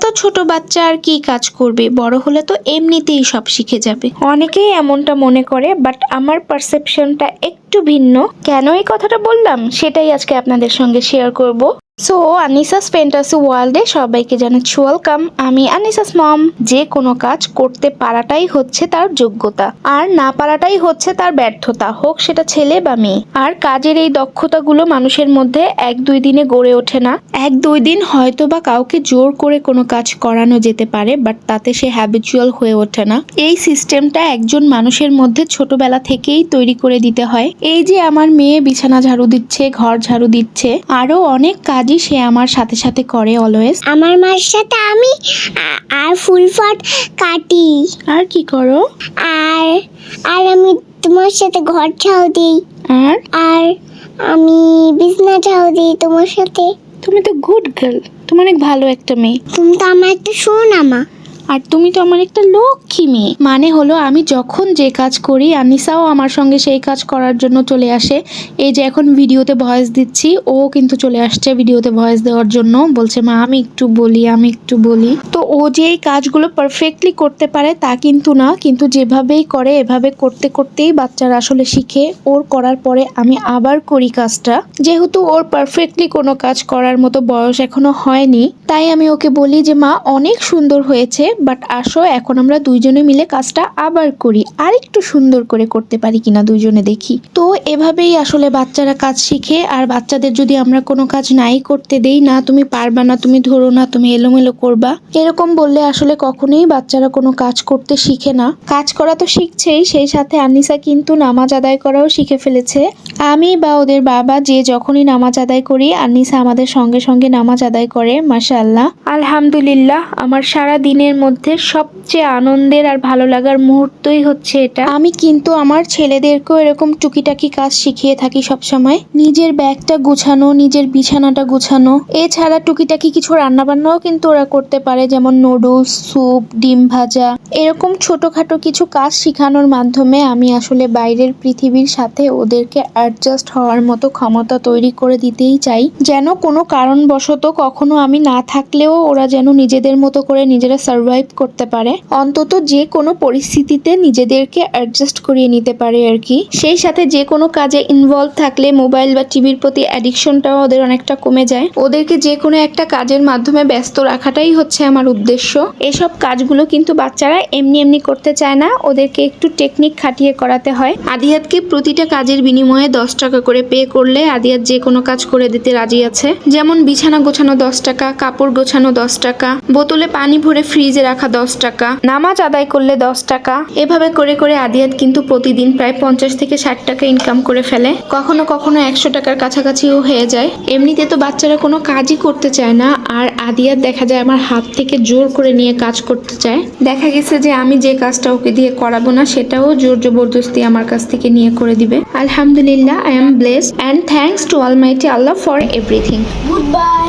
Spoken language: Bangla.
এত ছোট বাচ্চা আর কি কাজ করবে? বড় হলে তো এমনিতেই সব শিখে যাবে। অনেকেই এমনটা মনে করে বাট আমার পারসেপশনটা একটু ভিন্ন। কেন এই কথাটা বললাম? সেটাই আজকে আপনাদের সঙ্গে শেয়ার করব। সো আনিসাস ফ্যান্টাসি ওয়ার্ল্ডে সবাইকে জানাচ্ছি ওয়েলকাম আমি আনিসাস মম যে কোনো কাজ করতে পারাটাই হচ্ছে তার যোগ্যতা। আর না পারাটাই হচ্ছে তার ব্যর্থতা, হোক সেটা ছেলে বা মেয়ে। আর কাজের এই দক্ষতাগুলো মানুষের মধ্যে এক দুই দিনে গড়ে ওঠে না। এক দুই দিন হয়তো বা কাউকে জোর করে কোনো কাজ করানো যেতে পারে বাট তাতে সে হ্যাবিচুয়াল হয়ে ওঠে না। এই সিস্টেমটা একজন মানুষের মধ্যে ছোটবেলা থেকেই তৈরি করে দিতে হয়। এই যে আমার মেয়ে বিছানা ঝাড়ু দিচ্ছে ঘর ঝাড়ু দিচ্ছে আরও অনেক কাজই সে আমার সাথে সাথে করে অলওয়েজ আমার মার সাথে আমি আর ফুল ফট কাটি। আর কি করো? আর আর আমি তোমার সাথে ঘর ঝাউ দিই। আর? আর আমি বিছানা ঝাউ দিই তোমার সাথে। তুমি তো গুড গার্ল তুমি অনেক ভালো একটা মেয়ে। তুমি তো আমার একটা সোনামা আর তুমি তো আমার একটা লক্ষ্মী মেয়ে। মানে হলো আমি যখন যে কাজ করি, আনিসাও আমার সঙ্গে সেই কাজ করার জন্য চলে আসে। এই যে এখন ভিডিওতে ভয়েস দিচ্ছি, ও কিন্তু চলে আসছে ভিডিওতে ভয়েস দেওয়ার জন্য। বলছে, মা, আমি একটু বলি, আমি একটু বলি। তো ও যে এই কাজগুলো পারফেক্টলি করতে পারে তা কিন্তু না। কিন্তু যেভাবেই করে, এভাবে করতে করতেই বাচ্চারা আসলে শিখে। ওর করার পরে আমি আবার করি কাজটা। যেহেতু ওর পারফেক্টলি কোনো কাজ করার মতো বয়স এখনও হয়নি, তাই আমি ওকে বলি যে, মা, অনেক সুন্দর হয়েছে। বাট আসো, এখন আমরা দুইজনে মিলে কাজটা আবার করি। আর একটু সুন্দর করে করতে পারি কিনা দুইজনে দেখি। তো এভাবেই আসলে বাচ্চারা কাজ শিখে, আর বাচ্চাদের যদি আমরা কোনো কাজ নাই করতে দেই না, তুমি পারবা না, তুমি ধরো না, তুমি এলোমেলো করবা। এরকম বললে আসলে কখনোই বাচ্চারা কোনো কাজ করতে শিখে না। কাজ করা তো শিখছেই, সেই সাথে আনিসা কিন্তু নামাজ আদায় করাও শিখে ফেলেছে। আমি বা ওদের বাবা যে যখনই নামাজ আদায় করি, আনিসা আমাদের সঙ্গে সঙ্গে নামাজ আদায় করে, মাশাআল্লাহ। আলহামদুলিল্লাহ, আমার সারা দিনের মধ্যে সবচেয়ে আনন্দের আর ভালো লাগার মুহূর্তই হচ্ছে এটা। আমি কিন্তু আমার ছেলেদেরকেও এরকম টুকিটাকি কাজ শিখিয়ে থাকি সব সময় নিজের ব্যাগটা গুছানো, নিজের বিছানাটা গুছানো। এছাড়া টুকিটাকি কিছু রান্নাবান্নাও কিন্তু ওরা করতে পারে, যেমন নুডলস স্যুপ ডিম ভাজা। এরকম ছোটখাটো কিছু কাজ শেখানোর মাধ্যমে আমি আসলে বাইরের পৃথিবীর সাথে ওদেরকে অ্যাডজাস্ট হওয়ার মতো ক্ষমতা তৈরি করে দিতেই চাই। যেন কোনো কারণবশত কখনো আমি না থাকলেও ওরা যেন নিজেদের মতো করে নিজেরা সার্ভাইভ করতে পারে। অন্তত যে কোনো পরিস্থিতিতে নিজেদেরকে অ্যাডজাস্ট করিয়ে নিতে পারে আর কি। সেই সাথে যে কোনো কাজে ইনভলভ থাকলে মোবাইল বা টিভির প্রতি অ্যাডিকশনটাও ওদের অনেকটা কমে যায়। ওদেরকে যে কোনো একটা কাজের মাধ্যমে ব্যস্ত রাখাটাই হচ্ছে আমার উদ্দেশ্য। এসব কাজগুলো কিন্তু বাচ্চারা এমনি এমনি করতে চায় না। ওদেরকে একটু টেকনিক খাটিয়ে করাতে হয়। আদিয়াতকে প্রতিটা কাজের বিনিময়ে দশ টাকা করে পে করলে আদিয়াত যে কোনো কাজ করে দিতে রাজি আছে। যেমন বিছানা গোছানো দশ টাকা, কাপড় গোছানো দশ টাকা, বোতলে পানি ভরে ফ্রিজে রাখা দশ টাকা, নামাজ আদায় করলে দশ টাকা, এভাবে করে করে আদিয়াত কিন্তু প্রতিদিন প্রায় পঞ্চাশ থেকে ষাট টাকা ইনকাম করে ফেলে। কখনো কখনো একশো টাকার কাছাকাছিও হয়ে যায়। এমনিতে তো বাচ্চারা কোনো কাজই করতে চায় না, আর আদিয়াত দেখা যায় আমার হাত থেকে জোর করে নিয়ে কাজ করতে চায়। দেখা গেছে যে আমি যে কাজটা ওকে দিয়ে করাবো না, সেটাও জোর জবরদস্তি আমার কাছ থেকে নিয়ে করে দিবে। আলহামদুলিল্লাহ I am bless and thanks to all almighty Allah for everything good bye